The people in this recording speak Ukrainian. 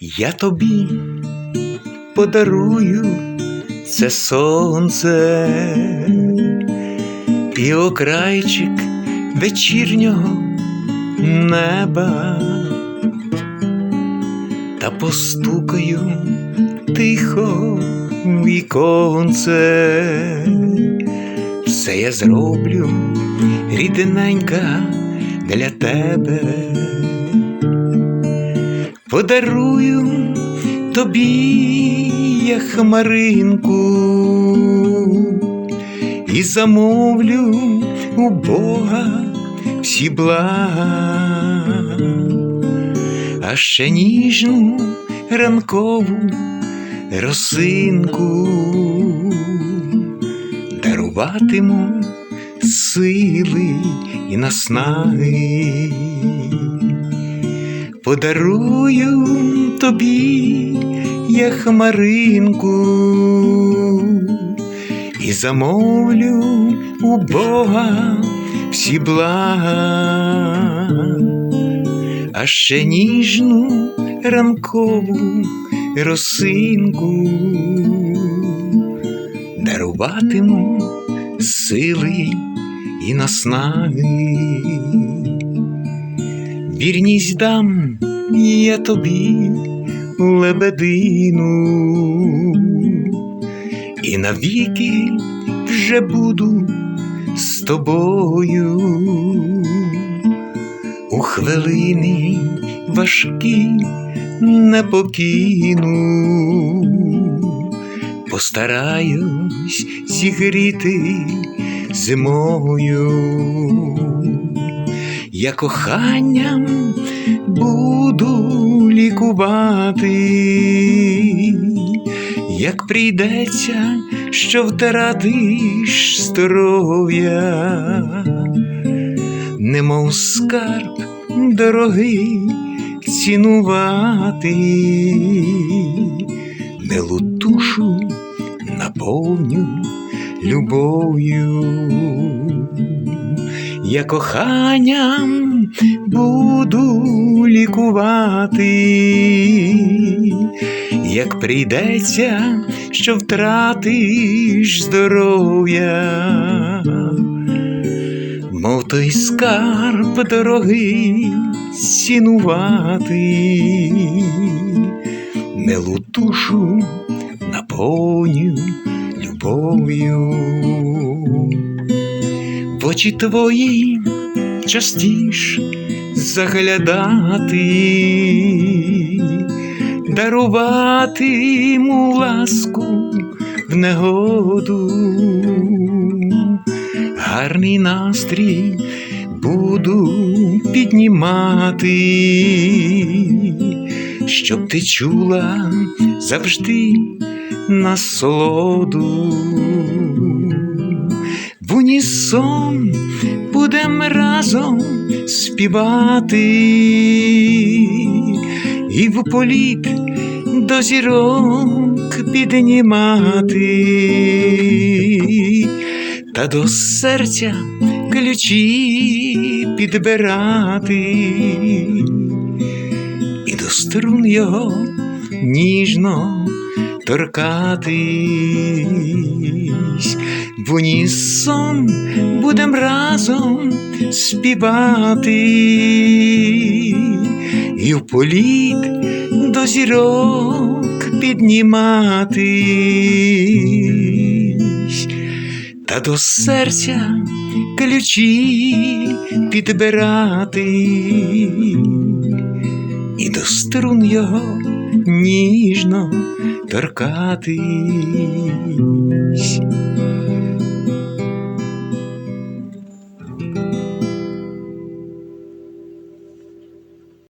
Я тобі подарую це сонце і окрайчик вечірнього неба, та постукаю тихо віконце, все я зроблю, рідненька для тебе. Подарую тобі я хмаринку і замовлю у Бога всі блага, а ще ніжну ранкову росинку даруватиму сили і наснаги. Подарую тобі я хмаринку і замовлю у Бога всі блага, а ще ніжну ранкову росинку даруватиму сили і наснаги. Вірність дам я тобі лебедину, і навіки вже буду з тобою. У хвилини важкі не покину, постараюсь зігріти зимою я коханням буду лікувати, як прийдеться, що втратиш здоров'я, немов скарб дорогий цінувати, милу душу наповню любов'ю. Я коханням буду лікувати, як прийдеться, що втратиш здоров'я, мов той скарб дорогий цінувати, милу душу наповню любов'ю. В очі твої частіш заглядати, даруватиму ласку в негоду, гарний настрій буду піднімати, щоб ти чула завжди насолоду. В унісон будем разом співати. І в політ до зірок піднімати, та до серця ключі підбирати, і до струн його ніжно торкатись, в унісон будем разом співати, і в політ до зірок підніматись, та до серця ключі підбирати, і до струн його ніжно торкатись.